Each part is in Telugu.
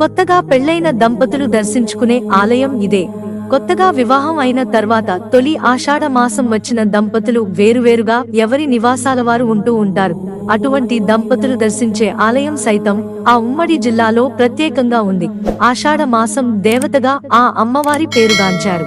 కొత్తగా పెళ్ళైన దంపతులు దర్శించుకునే ఆలయం ఇదే. కొత్తగా వివాహం అయిన తర్వాత తొలి ఆషాఢ మాసం వచ్చిన దంపతులు వేరువేరుగా ఎవరి నివాసాల వారు ఉంటూ ఉంటారు. అటువంటి దంపతులు దర్శించే ఆలయం సైతం ఆ ఉమ్మడి జిల్లాలో ప్రత్యేకంగా ఉంది. ఆషాఢ మాసం దేవతగా ఆ అమ్మవారి పేరుగాంచారు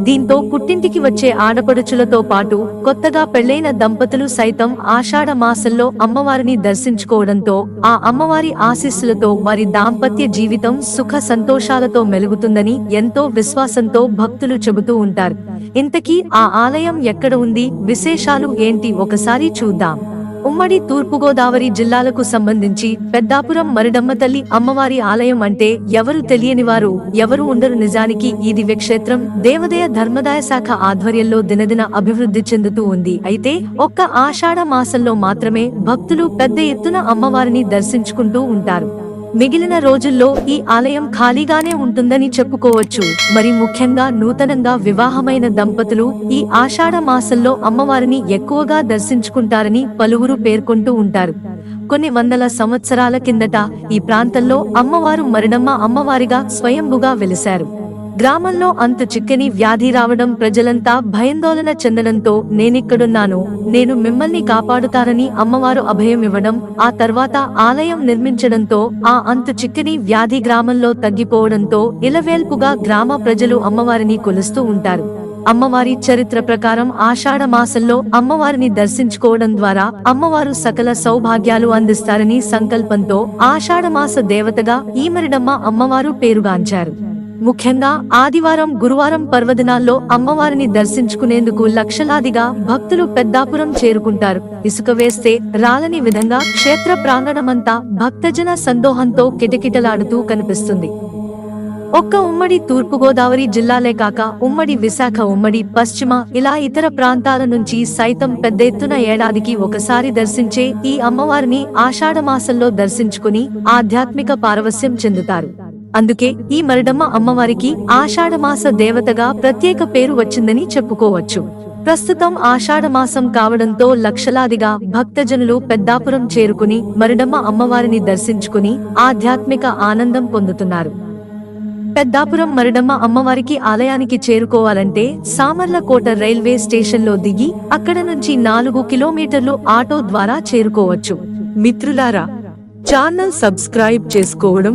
దీంతో పుట్టింటికి వచ్చే ఆడపడుచులతో పాటు కొత్తగా పెళ్ళైన దంపతులు సైతం ఆషాఢ మాసంలో అమ్మవారిని దర్శించుకోవడంతో ఆ అమ్మవారి ఆశీస్సులతో వారి దాంపత్య జీవితం సుఖ సంతోషాలతో మెలుగుతుందని ఎంతో విశ్వాసంతో భక్తులు చెబుతూ ఉంటారు. ఇంతకీ ఆ ఆలయం ఎక్కడ ఉంది? విశేషాలు ఏంటి? ఒకసారి చూద్దాం. ఉమ్మడి తూర్పుగోదావరి జిల్లాలకు సంబంధించి పెద్దాపురం మరిడమ్మ తల్లి అమ్మవారి ఆలయం అంటే ఎవరు తెలియని వారు ఎవరు ఉండరు నిజానికి ఈ దివ్యక్షేత్రం దేవదయ ధర్మదాయ శాఖ ఆధ్వర్యంలో దినదిన అభివృద్ధి చెందుతూ ఉంది. అయితే ఒక్క ఆషాఢ మాసంలో మాత్రమే భక్తులు పెద్ద ఎత్తున అమ్మవారిని దర్శించుకుంటూ ఉంటారు. మిగిలిన రోజుల్లో ఈ ఆలయం ఖాళీగానే ఉంటుందని చెప్పుకోవచ్చు. మరి ముఖ్యంగా నూతనంగా వివాహమైన దంపతులు ఈ ఆషాఢ మాసంలో అమ్మవారిని ఎక్కువగా దర్శించుకుంటారని పలువురు పేర్కొంటూ ఉంటారు. కొన్ని వందల సంవత్సరాల కిందట ఈ ప్రాంతంలో అమ్మవారు మరిడమ్మ అమ్మవారిగా స్వయంభుగా వెలిశారు. గ్రామంలో అంత చిక్కని వ్యాధి రావడం ప్రజలంతా భయాందోళన చెందడంతో నేనిక్కడున్నాను. నేను మిమ్మల్ని కాపాడుతారని అమ్మవారు అభయం ఇవ్వడం ఆ తర్వాత ఆలయం నిర్మించడంతో ఆ అంతు చిక్కని వ్యాధి గ్రామంలో తగ్గిపోవడంతో ఇలవేల్పుగా గ్రామ ప్రజలు అమ్మవారిని కొలుస్తూ ఉంటారు. అమ్మవారి చరిత్ర ప్రకారం ఆషాఢ మాసంలో అమ్మవారిని దర్శించుకోవడం ద్వారా అమ్మవారు సకల సౌభాగ్యాలు అందిస్తారని సంకల్పంతో ఆషాఢమాస దేవతగా ఈమరిడమ్మ అమ్మవారు పేరుగాంచారు. ముఖ్యంగా ఆదివారం గురువారం పర్వదినాల్లో అమ్మవారిని దర్శించుకునేందుకు లక్షలాదిగా భక్తులు పెద్దాపురం చేరుకుంటారు. ఇసుక వేస్తే రాలని విధంగా క్షేత్ర ప్రాంగణమంతా భక్తజన సందోహంతో కిటకిటలాడుతూ కనిపిస్తుంది. ఒక్క ఉమ్మడి తూర్పుగోదావరి జిల్లాలే కాక ఉమ్మడి విశాఖ ఉమ్మడి పశ్చిమ ఇలా ఇతర ప్రాంతాల నుంచి సైతం పెద్ద ఎత్తున ఏడాదికి ఒకసారి దర్శించే ఈ అమ్మవారిని ఆషాఢమాసంలో దర్శించుకుని ఆధ్యాత్మిక పారవస్యం చెందుతారు. అందుకే ఈ మరడమ్మ అమ్మవారికి ఆషాఢమాస దేవతగా ప్రత్యేక పేరు వచ్చిందని చెప్పుకోవచ్చు. ప్రస్తుతం ఆషాఢమాసం కావడంతో లక్షలాదిగా భక్తజనులు పెద్దాపురం చేరుకుని మరుడమ్మ అమ్మవారిని దర్శించుకుని ఆధ్యాత్మిక ఆనందం పొందుతున్నారు. పెద్దాపురం మరుడమ్మ అమ్మవారికి ఆలయానికి చేరుకోవాలంటే సామర్లకోట రైల్వే స్టేషన్లో దిగి అక్కడ నుంచి నాలుగు కిలోమీటర్లు ఆటో ద్వారా చేరుకోవచ్చు. మిత్రులారా ఛానల్ సబ్స్క్రైబ్ చేసుకోవడం